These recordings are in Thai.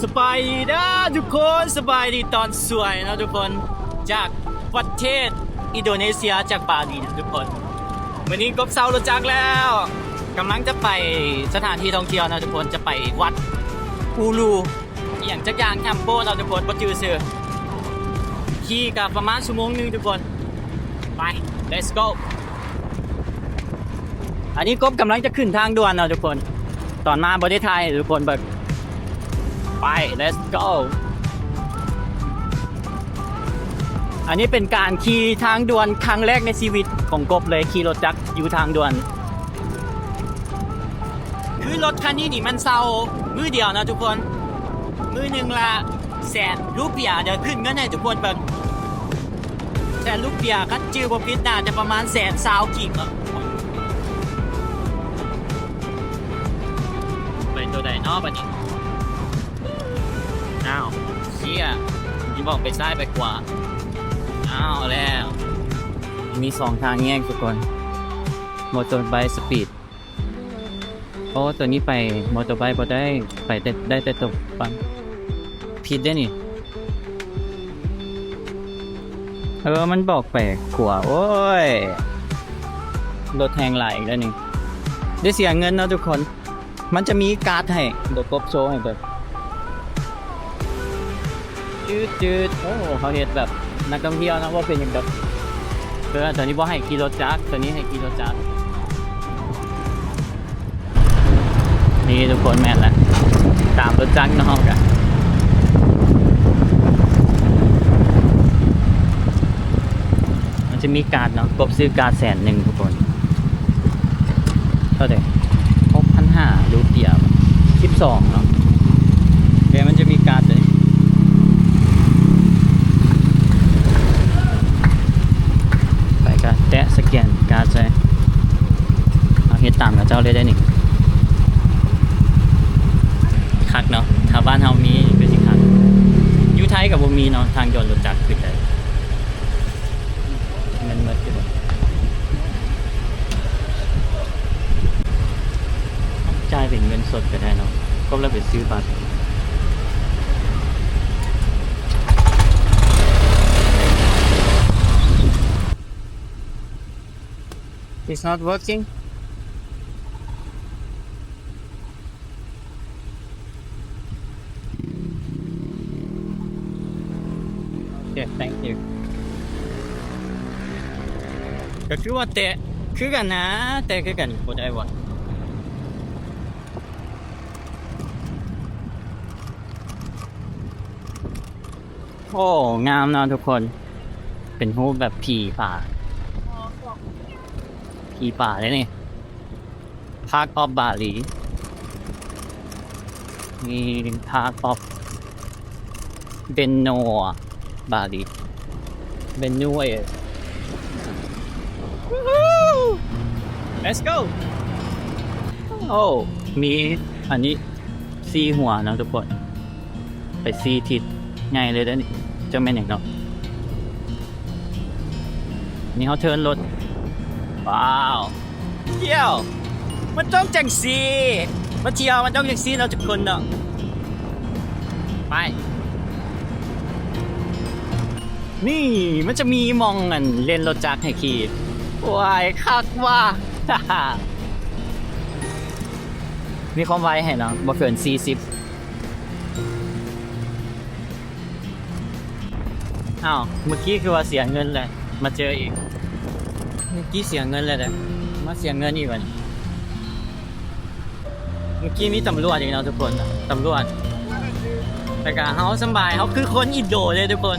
สบายดีนะทุกคนสบายดีตอนสวยนะทุกคนจากประเทศอินโดนีเซียจากบาหลีนะทุกคน วันนี้กบเซารถจักแล้วกำลังจะไปสถานที่ท่องเที่ยวนะทุกคนจะไปวัดอูลูอย่างจักยางแคมโปนะทุกคนปัจจุบันขี่กับประมาณชั่วโมงหนึงทุกคนไป let's go อันนี้กบกำลังจะขึ้นทางด่วนนะทุกคน ตอนมาบริไทยทุกคนแบบ ไป let's go อันนี้เป็นการขี่ทางด่วนครั้งแรกในชีวิตของกบเลยขี่รถจักรอยู่ทางด่วน คือรถคันนี้นี่มันเซามือเดียวนะทุกคน มือหนึ่งละแสนรูปเปียเดี๋ยวขึ้นเงินให้ทุกคนเบิ่งแสนรูปเปียคันจื้อบ่ผิดน่าจะประมาณแสนซาวกิกอะไปตัวใดนอกบัดนี้ อ้าวเชี่ยนี่บอกไปซ้ายไปขวาอ้าวแล้ว มีสองทางแยกทุกคนมอเตอร์ไบค์สปีดโอ้ตัวนี้ไปมอเตอร์ไบค์พอได้ไปได้ได้แต่ตกฟังผิดได้นี่เออมันบอกไปขวาโอ้ยรถแทงไหลอีกแล้วนี่ได้เสียเงินนะทุกคน มันจะมีการ์ดให้เดี๋ยวกบโชว์ให้เบิก จืดจืดโอ้เขาเห็นแบบนักท่องเที่ยวนะว่าเป็นอย่างแบบเออตัวนี้ว่าให้กิโลจักรตัวนี้ให้กิโลจักรนี่ทุกคนแม่นแหละตามรถจักรนอกอะมันจะมีการ์ดเนาะกบซื้อการ์ดแสนหนึ่งทุกคนเท่าไหร่หกพันห้ารูเปียสิบสองเนาะเดี๋ยวมันจะมีการ์ดเลย ไปก็แตะ สแกนการ์ดใช่เอาเฮ็ดตามกับเจ้าเลยได้นี่คักเนาะถ้าบ้านเฮามีก็นสิคักอยู่ไทยกับบ่มีเนาะทางยนต์รถจักรขึ้นได้เงินมดอยู่บ่จ่ายเป็นเงินสดก็ได้เนาะก็แล้วไปซื้อบัตร It's not working. Okay, thank you. ก็คือว่าแต่คือกันนะ แต่คือกันบ่ได้ว่าโอ้ งามนะทุกคน เป็นรูปแบบผีป่า ผีป่าเลยนี่พาร์คออฟบาหลีนี่พาร์คออฟเบนโนบาหลีเบนโนเอ let's go โอ้มีอันนี้ซีหัวนะทุกคน ไปซีทิศไงเลยเด้อนี่เจ้าแม่นอย่างเนาะนี่เขาเทิร์นรถ ว้าวเที่ยว มันต้องจังสีมาเที่ยวมันต้องจังสีเราทุกคนเนาะไป นี่มันจะมีมองอันเล่นรถจักรให้ขี่วายคักว่า มีความไวให้เนาะบ่เกิน 40อ้าว เมื่อกี้คือว่าเสียเงินเลย มาเจออีก เมื่อกี้เสียเงินเลยนะมาเสียเงินอีกวันเมื่อกี้มีตำรวจอีกแล้วทุกคนตำรวจแต่ก็เขาสบายเขาคือคนอินโดเลยทุกคน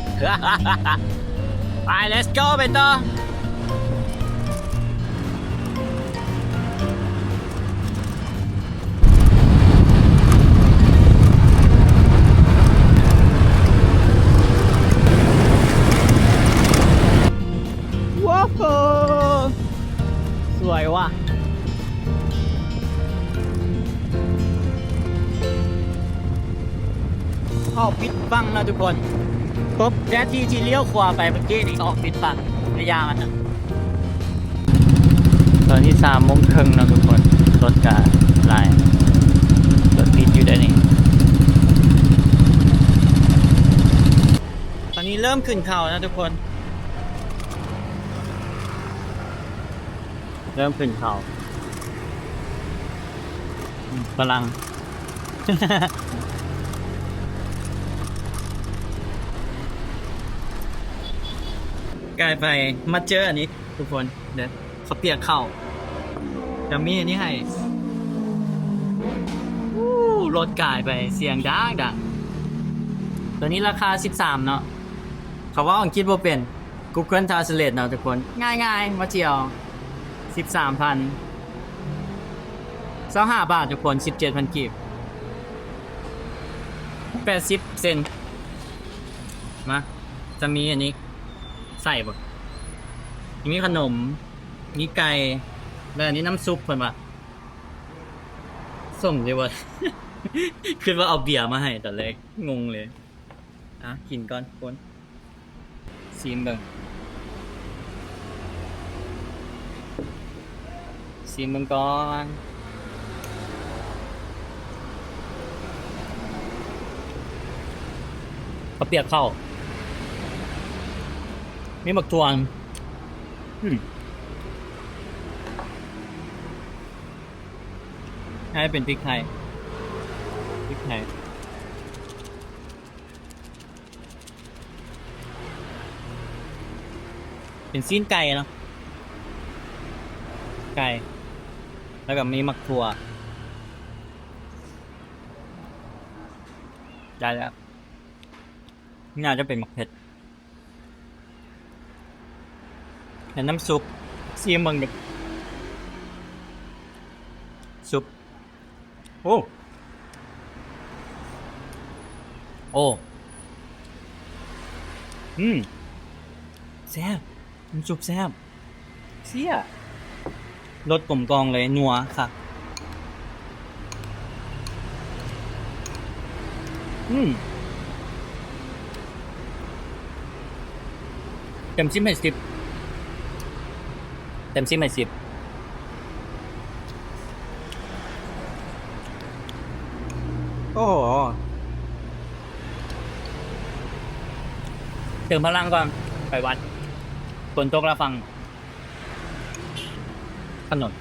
ไป let's go ไปต่อ ทุกคนครบและที่ที่เลี้ยวขวาไปเมื่อกี้นี่ออกปิดฝั่งระยะมันอะตอนนี้สามโมงครึ่งนะทุกคนรถกาลายรถปิดอยู่ได้นี่ตอนนี้เริ่มขึ้นเขานะทุกคน เริ่มขึ้นเขาพลัง กลายไปมาเจออันนี้ ทุกคนเดี๋ยวเขาเปียกเข้าจะมีอันนี้ให้รถกลายไปเสียงดังดังตัวนี้ราคา 13 เนาะเขาว่าอังกฤษว่าเป็น Google Translate เนาะทุกคน ง่ายๆมาเที่ยว 13,000 25บาททุกคน 17,000กีบ80 เซนมา จะมีอันนี้ ใส่บ่มีขนม มีไก่ แล้วอันนี้น้ำซุปเพิ่นว่าส่งดีว่าคือว่าเอาเบียร์มาให้แตอนแรกงงเลย อะ กินก่อนคนซีมเบิ่งซีมเบิ่งก่อนเขาเปียกเข้า มีหมักตวงอืมให้เป็นพริกไทยพริกไทยเป็นซีนไก่เนาะไก่แล้วก็มีหมักถั่วได้แล้วน่าจะเป็นหมักเผ็ด แล้วน้ำซุปซีมึงแบบซุป โอ้ โอ้อืมแซ่บน้ำซุปแซ่บเสียรสกลมกลองเลยนัวค่ะ อืมเต็มสิบให้สิบ เต็มสิบให้สิบโอ้โหเติมพลังก่อนไปวัดฝนตกแล้วฟังถนน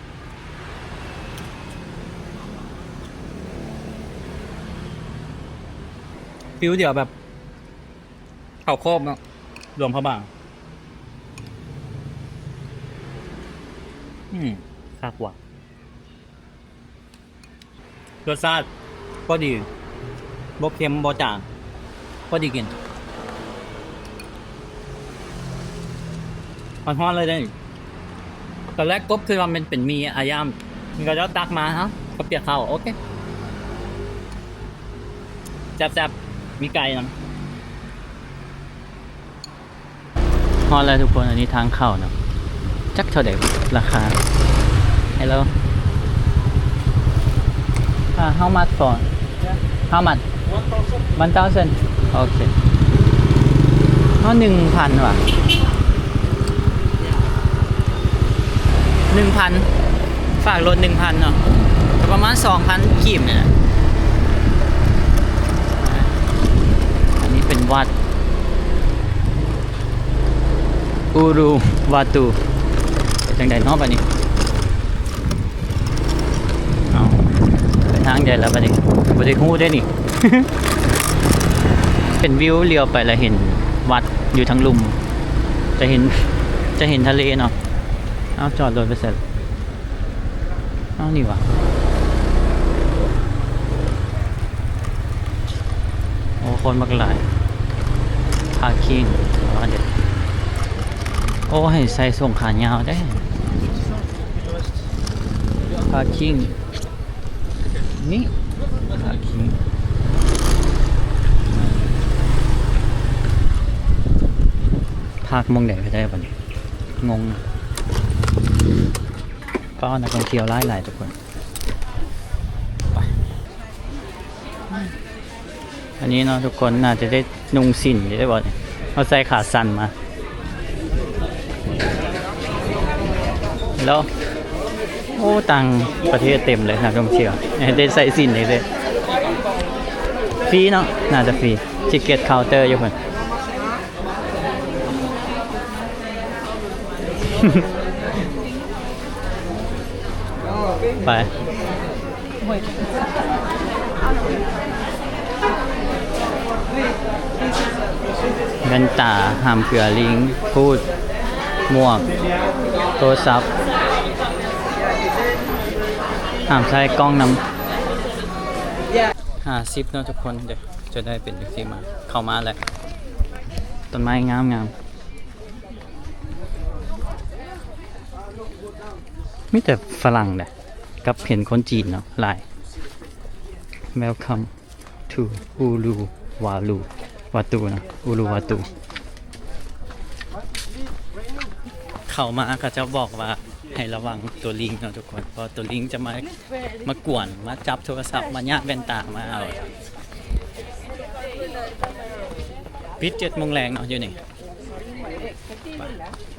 ฟิวเดียวแบบ เขาโคบเนาะรวมพระบาง อืมคากว่ะรสชาติก็ดีบ่เค็มบ่จางก็ดีกินมันฮ้อนเลยได้ตอนแรกกบคือว่ามันเป็นมีอายามมันก็จะตักมาฮะก็เปียกข้าวโอเคแซ่บๆมีไก่นะฮอนเลยทุกคนอันนี้ทางเข้าเนาะ จักเท่าไหร่ราคา Hello uh, how much for how much one thousand โอเคเขาหนึ่งพันว่ะหนึ่งพันฝากรถหนึ่งพันเนาะประมาณสองพันกีบเนี่ยอันนี้เป็นวัด อูรูวาตู ไปทางใดเนอกบัดนี้เอาไปทางใดแล้วบัดนี้บ่ได้ฮู้ได้นี่ เป็นวิวเลี้ยวไปแล้วเห็นวัดอยู่ทางลุม จะเห็นจะเห็นทะเลเนาะเอาจอดรถไปเสร็จเอานี่วะโอ้คนมากหลายพาคิงว่าเด็ดโอ้ให้ใส่ส่งขายาวได้ พาคิงนี่พาคิงพากมองไหนไปได้ปะเนี่ยงงอะก็นักท่องเที่ยวไล่หลายทุกคนอันนี้เนาะทุกคนน่าจะได้นุ่งสินได้บ่เนี่ยเอาใส่ขาสั้นมาแล้ว โอ้ตังประเทศเต็มเลยนะท่องเที่ยวได้ใส่สินเลยเลยฟรีเนาะน่าจะฟรีทิกเก็ตเคาน์เตอร์อยู่คนไปแว่นตาหามเกลือลิง พูด หมวก โทรศัพท์ หามใช้กล้องนำหาสิบเนาะทุกคนเดี๋ยวจะได้เป็นซิฟมา เข้ามาแล้วต้นไม้งามงามมีแต่ฝรั่งแหละกับเห็นคนจีนเนาะหลาย Welcome to Ulu Walu วาตูนะอูรูวาตู เข้ามาก็จะบอกว่า ให้ระวังตัวลิงเนาะทุกคนเพราะตัวลิงจะมามากวนมาจับโทรศัพท์มาญาแว่นตามาเอาปิดเจ็ดโมงแรงเนาะอยู่นี่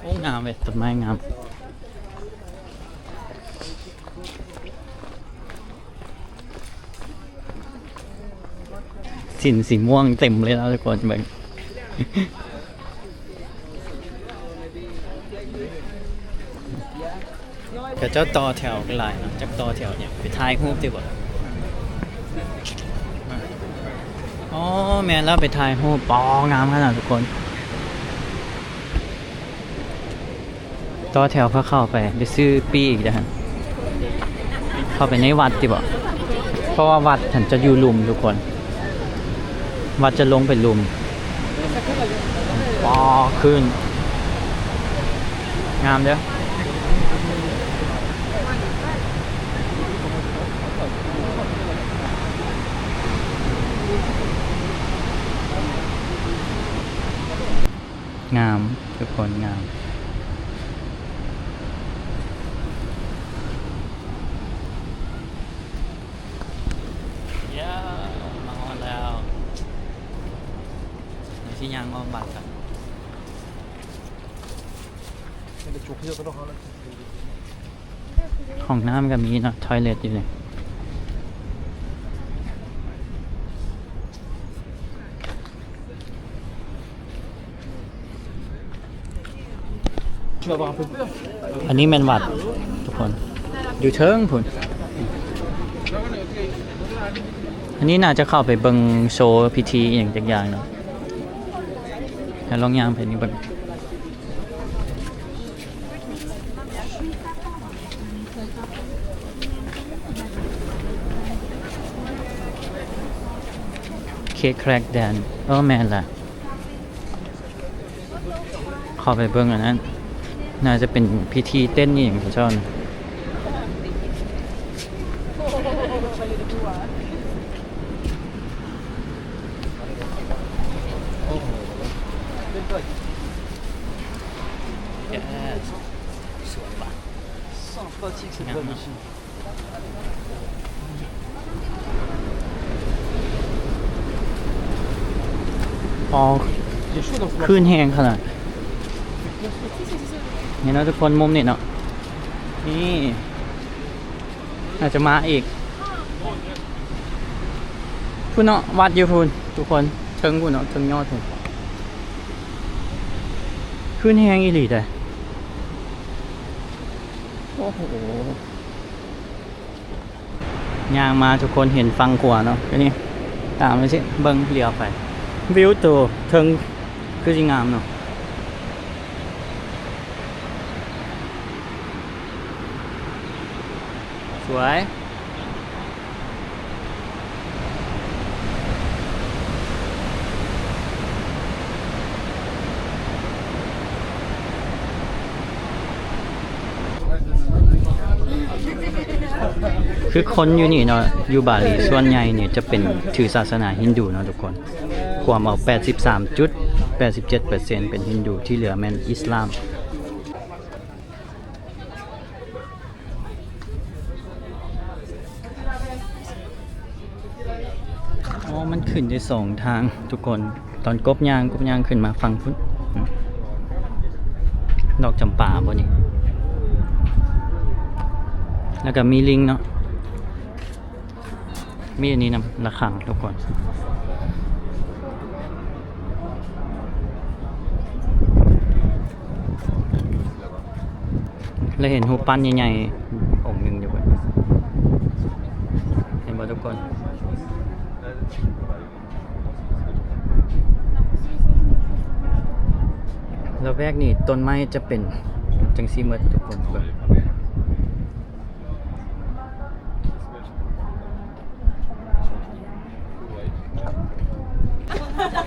โอ้งามเว้ยต้นไม้งามสินสีม่วงเต็มเลยนะทุกคนเบิ่ง กับเจ้าต่อแถวหลายเนาะจากต่อแถวเนี่ยไปถ่ายรูปดีกว่าอ๋อแม่นแล้วไปถ่ายรูปปองามขนาดทุกคน ต่อแถวเพื่อเข้าไปไปซื้อปีอีกนะฮะเข้าไปในวัดดีกว่าเพราะว่าวัดฉันจะอยู่ลุมทุกคน วัดจะลงไปลุมปอขึ้น งามเด้อ งามทุกคนงาม เย้มาฮอนแล้วในที่ยางอ้อมบัตรครับห้องน้ำก็มีเนาะทอยเล็ตอยู่เนี่ย อันนี้แมนวัดทุกคน อยู่เทิงพุ่นอันนี้น่าจะเข้าไปเบิงโชว์พิธีอย่างจักอย่างเนาะแล้วลองย่างไปนี่เบิงเคแครกแดนเออแมนล่ะเข้าไปเบิงอันนั้น น่าจะเป็นพิธีเต้นอหย่างของเจ้านะ Yes สวยป่ะ c'est pas ici. พอ Il est chaud dans ce คลื่นแห้งขนาดนี่ เนาะทุกคนมุมนี่เนาะนี่อาจจะมาอีกพูนเนาะวัดอยู่พูนทุกคนเชิงพูนเนาะเชิงยอดพูนคลื่นแห้งอีหลีเลยโอ้โหยางมาทุกคนเห็นฟังขวาเนาะก็นี่ตามไปสิเบิ้งเลียวไป วิวตัวเทิงคือสิงงามเนาะ วย คือคนอยู่นี่เนาะอยู่บาหลีส่วนใหญ่เนี่ยจะเป็นถือศาสนาฮินดูเนาะทุกคนความเอา 83จุด87%เป็นฮินดูที่เหลือแม่นอิสลาม อ๋อ มัน ขึ้นได้สองทางทุกคน ตอนกบยางกบยางขึ้นมาฟังพุ่นดอกจำปาบ่นี่แล้วก็มีลิงเนาะมีอันนี้นำระฆังทุกคนนแล้วเห็นหูปั้นใหญ่ๆองค์หนึ่งอยู่เว้ยเห็นบ่ทุกคน แล้วแวกนี่ต้นไม้จะเป็นจังซี่หมดทุกคนเบิ่ง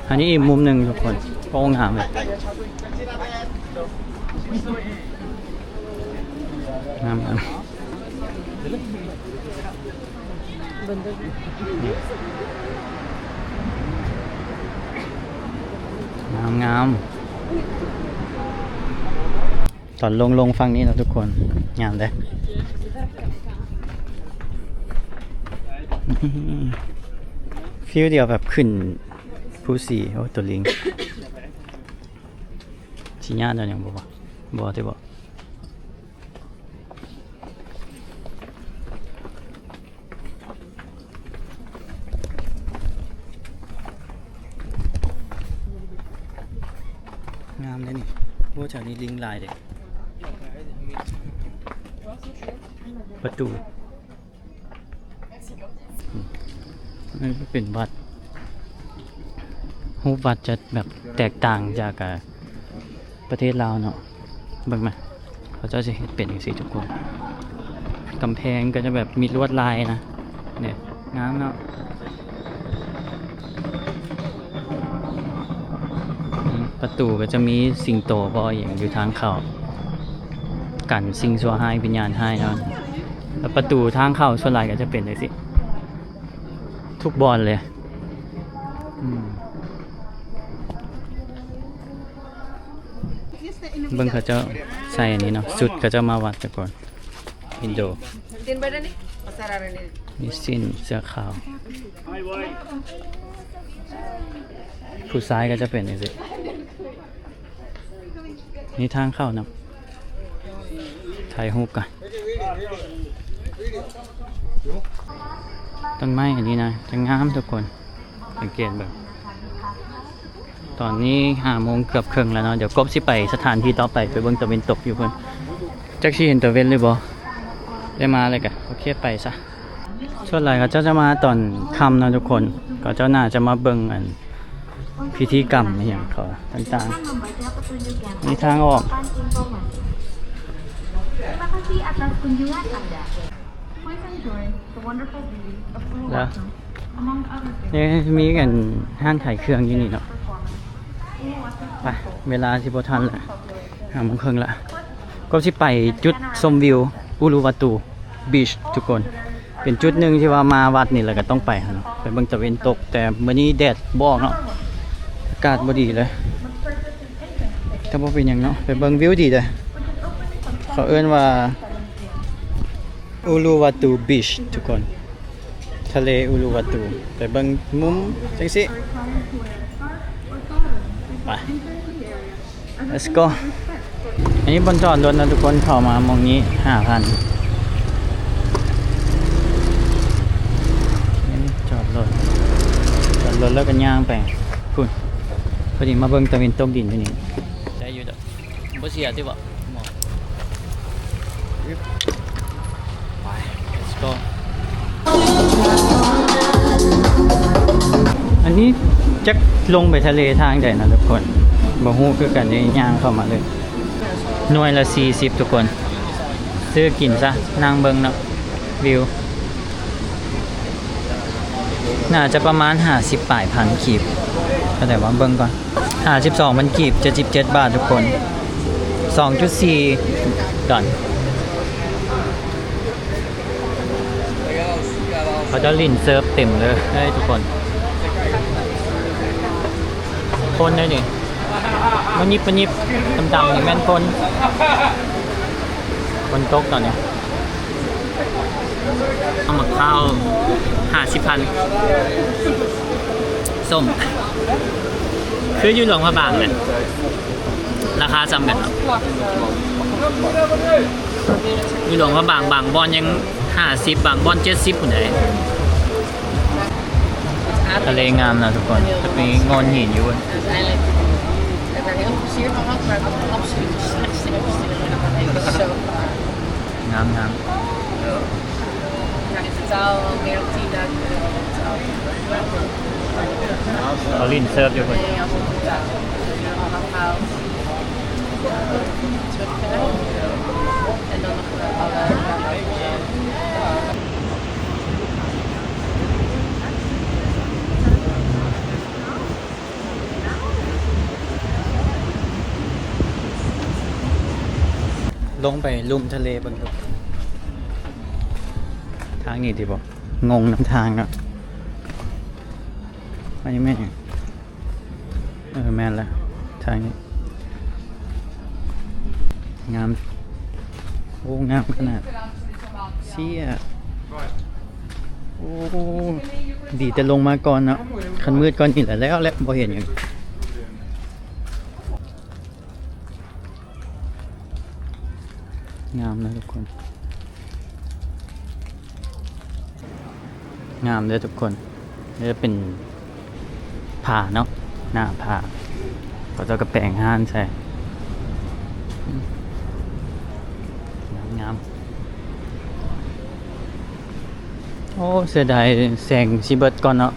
อันนี้อีกมุมหนึ่งทุกคนโป้งหามเลยงามงามงามงาม ตอนลงลงฟังนี้นะทุกคน งามเลยฟิลเดียวแบบขึ้นผู้สีโอ้ตัวลิงชิญาเดี๋ยวยังบอกว่าบอกที่บอกงามเลยนี่โอ้แถวนี้ลิงลายเด็ก ประตูนั่ก็เป็นวัดรูวัดจะแบบแตกต่างจากประเทศลาวเนาะเบิ่งมาเขาเจ้าจะเห็นเป็นอย่างสีทุกคนกำแพงก็จะแบบมีลวดลายนะเนี่ยงามเนาะประตูก็จะมีสิงโตบอยอย่างอยู่ทางเขากันสิงสัวหายวิญญาณหายเนาะ แล้วประตูทางเข้าส่วนใหญ่ก็จะเป็นเลยสิ ทุกบอลเลยเบิ่งเขาเจ้าใส่อันนี้เนาะสุดเขาเจ้ามาวัดแต่ก่อนอินโดมีสิ้นเสื้อขาว ผู้ซ้ายก็จะเป็นอย่างนี้นี่ทางเข้านะถ่ายรูปกัน ต้นไม้อันนี้นะจะงามทุกคนสังเกตแบบ ตอนนี้ห้าโมงเกือบครึ่งแล้วเนาะเดี๋ยวกบสิไปสถานที่ต่อไปไปเบิ่งตะเวนตกอยู่เพิ่นจักสิเห็นตะเวนเลยบ่ได้มาเลยกะโอเคไปซะส่วนใหญ่ก็เจ้าจะมาตอนค่ำนะทุกคน ก็เจ้าน่าจะมาเบิ่งอันพิธีกรรมอย่างเขาต่างๆนี่ทางออก Terima kasih atas kunjungan Anda. แล้ว among other things. นี่มีกันห้านถ่ายเครื่องอยู่นี่เนาะ Uluwatu ไปเวลาสิบทันละห้าโมงครึ่งละก็สิไปจุดชมวิวอุรุวัตูบีชทุกคน เป็นจุดหนึ่งที่ว่ามาวัดนี่แหละก็ต้องไปหั่นเนาะไปเบิ่งตะเวนตก แต่มื้อนี้แดดบ่ออกเนาะอากาศบ่ดีเลยแต่บ่เป็นหยังเนาะไปเบิ่งวิวดีเลยเขาเอิ้นว่า อุรุวัตูบีชทุกคน ทะเลอุรุวัตูไปเบิ่งมุมจังสิไป let's go อันนี้บนจอดรถนะทุกคนเข้ามามองนี้ห้าพันจอดรถจอดรถแล้วก็ย่างไปคุณพอดีมาเบิ่งตะวินตกดินที่นี่ได้อยู่ดอกบ่เสียที่บ่หมอกไป let's go อันนี้จะลงไปทะเลทางใดนะทุกคนบ่ฮู้คือกันนี่ย่างเข้ามาเลยหน่วยละ 40 ทุกคน ซื้อกินซะนั่งเบิงเนาะวิว น่าจะประมาณ 50ป่ายพันกีบก็แต่ว่าเบิงก่อน 52มันกีบ77บาททุกคน 2.4ดอน เขาจะลินเซิร์ฟเต็มเลยให้ทุกคน คนเลยนี่มันยิบมันยิบดำๆนี่แม่นคน คนตกตอนนี้เอามาข้าวห้าสิบพันส้ม คืออยู่หลวงพระบางเลยราคาซ้ำกันเนาะอยู่หลวงพระบางบางบอลยัง ห้าสิบบางบอนเจ็ดสิบคนไหนทะเลงามนะทุกคนจะมีงอนหินอยู่บนงามงามเขาลินเซิร์ฟอยู่คนชุ ลงไปลุ่มทะเลบนทุกทางนี้ที่บอกงงน้ำทางอะไม่แม่เออแม่นแล้วทางนี้ งาม โอ้ งามขนาดเชี่ยโอ้ ดีแต่ลงมาก่อนเนาะคันมืดก่อนนี่และแล้วแล้วพอเห็นอย่าง งามนะทุกคน งามเลยทุกคนนี่จะเป็นผาเนาะหน้าผาก็จะกระแปงห้านใช่งามงามโอ้เสียดายแสงชิเบิดก่อนเนาะ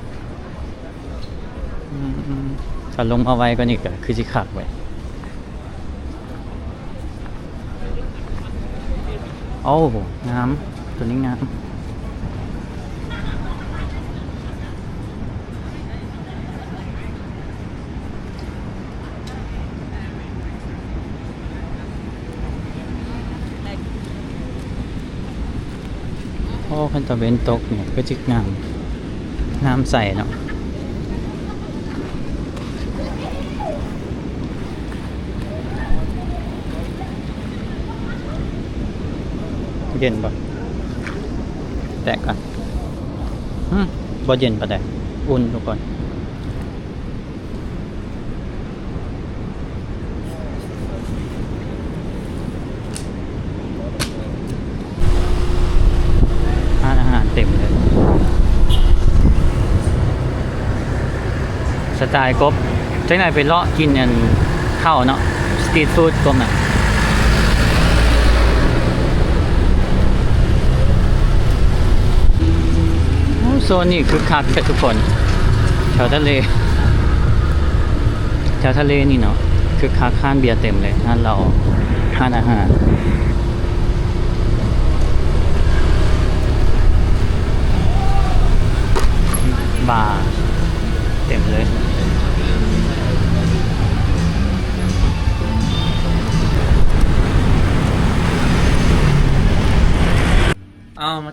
อืมอืมถ้าลงเอาไว้ก็นี่ก็คือสิขักไว้ อ้งามตัวนี้งามโอ้คันตะเวนตกเนี่ยก็จิกน้ำน้ำใสเนาะ เย็นปะแตกกันอืมบ่เย็นปะแต่อุ่นทุกคนร้านอาหารเต็มเลยสไตล์กบจังไหนไปเลาะกินอันข้าวเนาะสตรีทฟู้ดกบน่ะโอ้โซนนี่คือคักทุกคนแถวทะเลแถวทะเลนี่เนาะคือคักข้านเบียร์เต็มเลยห้านเราห้านอาหารบาร์เต็มเลย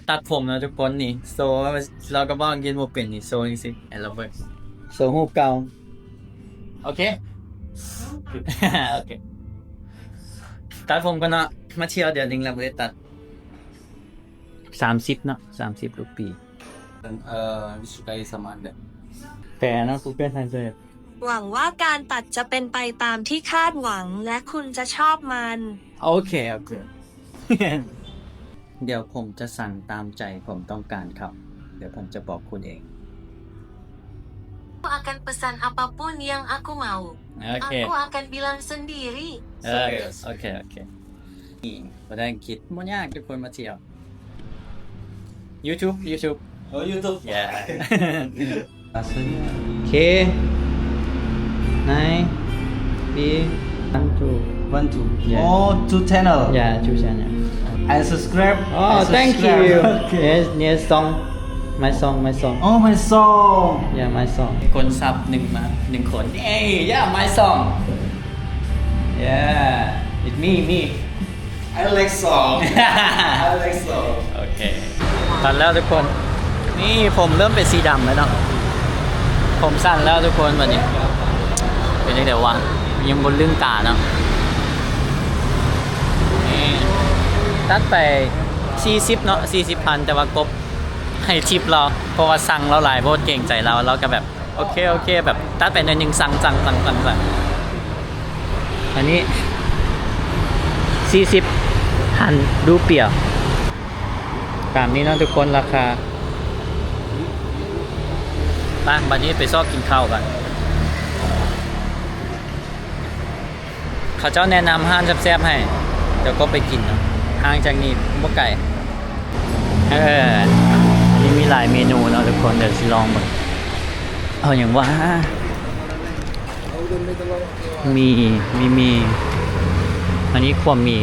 ตัดผมนะทุกคนนี่โซเราก็บ้างกินหมดเป็นนี่โซนี่สิแอนลเวอร์โซหูปเก่าโอเคโอเคตัดผมกันเนาะมาเที่ยวเดี๋ยวนึงเราไม่ได้ตัดสามสิบเนาะสามสิบรูปี Uh, disukai sama anda. แปลนะ Google Translate หวังว่าการตัดจะเป็นไปตามที่คาดหวังและคุณจะชอบมัน โอเค โอเค เดี๋ยวผมจะสั่งตามใจผมต้องการครับ เดี๋ยวผมจะบอกคุณเอง Aku akan pesan apapun yang aku mau. โอเค Aku akan bilang sendiri. เออโอเค โอเคนี่ภาษาอังกฤษมันยากทุกคนมาเที่ยว YouTube YouTube Oh YouTube. yeah Rasanya K nine B one two one two. Yeah. Oh two channel. yeah two channel I subscribe. oh I thank subscribe. you Okay. yes yes song my song my song Oh my song. yeah my song คนซับหนึ่งมาหนึ่งคน เอ้ย yeah my song yeah it's me me I like song. I like song. โอเคตัดแล้วทุกคน นี่ผมเริ่มเป็นสีดำแล้วเนาะ ผมสั้นแล้วทุกคนวันนี้ เป็นยังไงวะยังบนเรื่องตาเนาะนี่ ตัดไป 40 เนาะ40พันแต่ว่ากบให้ทิปเราเพราะว่าสั่งเราหลายโบดเก่งใจเราเราก็แบบโอเคโอเคแบบตัดไปหนอยหนึ่งสั่งสั่งสั่งสั่งสั่งอันนี้ 40พันรูเปียตามนี้เนาะทุกคนราคาไปวันนี้ไปซอกกินข้าวกันเขาเจ้าแนะนำห้านแซ่บๆให้เดี๋ยวก็ไปกินเนาะ ห่างจากนี่บ่ไก่เอออันนี้มีหลายเมนูเนาะทุกคนเดี๋ยวสิลองมาเอาอย่างว่า มีมีมี อันนี้ความมี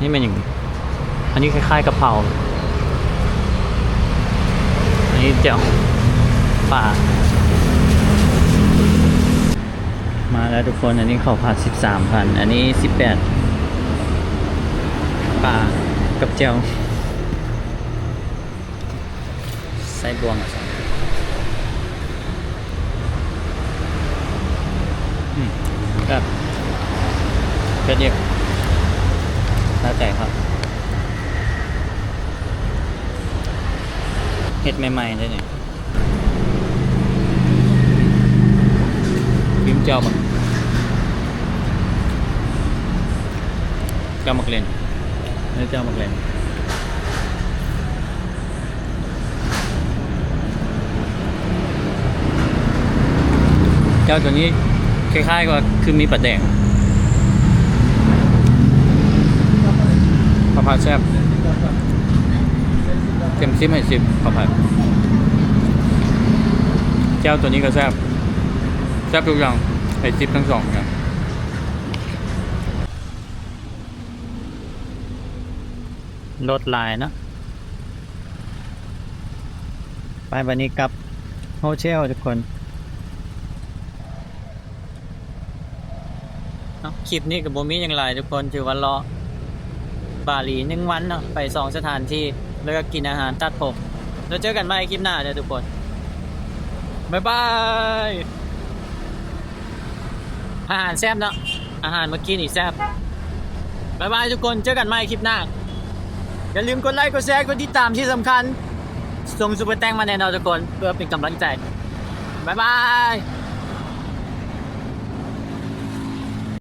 นี่เป็นอย่าง อันนี้คล้ายๆกะเพรา อันนี้เจียวป่า มาแล้วทุกคน อันนี้เขาผัดสิบสามพันอันนี้สิบแปลากับเจียวไส้บวงอะครับเผ็ดเดียวแล้วแต่ครับเห็ดใหม่ๆได้เนี่ยพิมเจ้ามันเจ้ามักเลน นี่เจ้ามักเลนเจ้าตัวนี้คล้ายๆกับคือมีปลาแดงปลาผัดแซ่บเต็มซิมให้สิบปลาผัดเจ้าตัวนี้ก็แซ่บแซ่บทุกอย่างให้ซิปทั้งสองอย่า รถลายเนอะไปวันนี้กลับโฮเทลทุกคนนะคลิปนี้กับโบมีอย่างไรทุกคนถือว่ารอบาหลีหนึ่งวันเนาะไปสองสถานที่แล้วก็กินอาหารตัดผมแล้วเจอกันใหม่คลิปหน้าเด้อทุกคน บ๊ายบาย อาหารแซ่บเนาะอาหารเมื่อกี้นี่แซ่บบ๊ายบายทุกคนเจอกันใหม่คลิปหน้า อย่าลืมกดไลค์กดแชร์กดติดตามที่สำคัญ ส่งซุปเปอร์แตงมาแน่นอนทุกคนเพื่อเป็นกำลังใจ บ๊ายบาย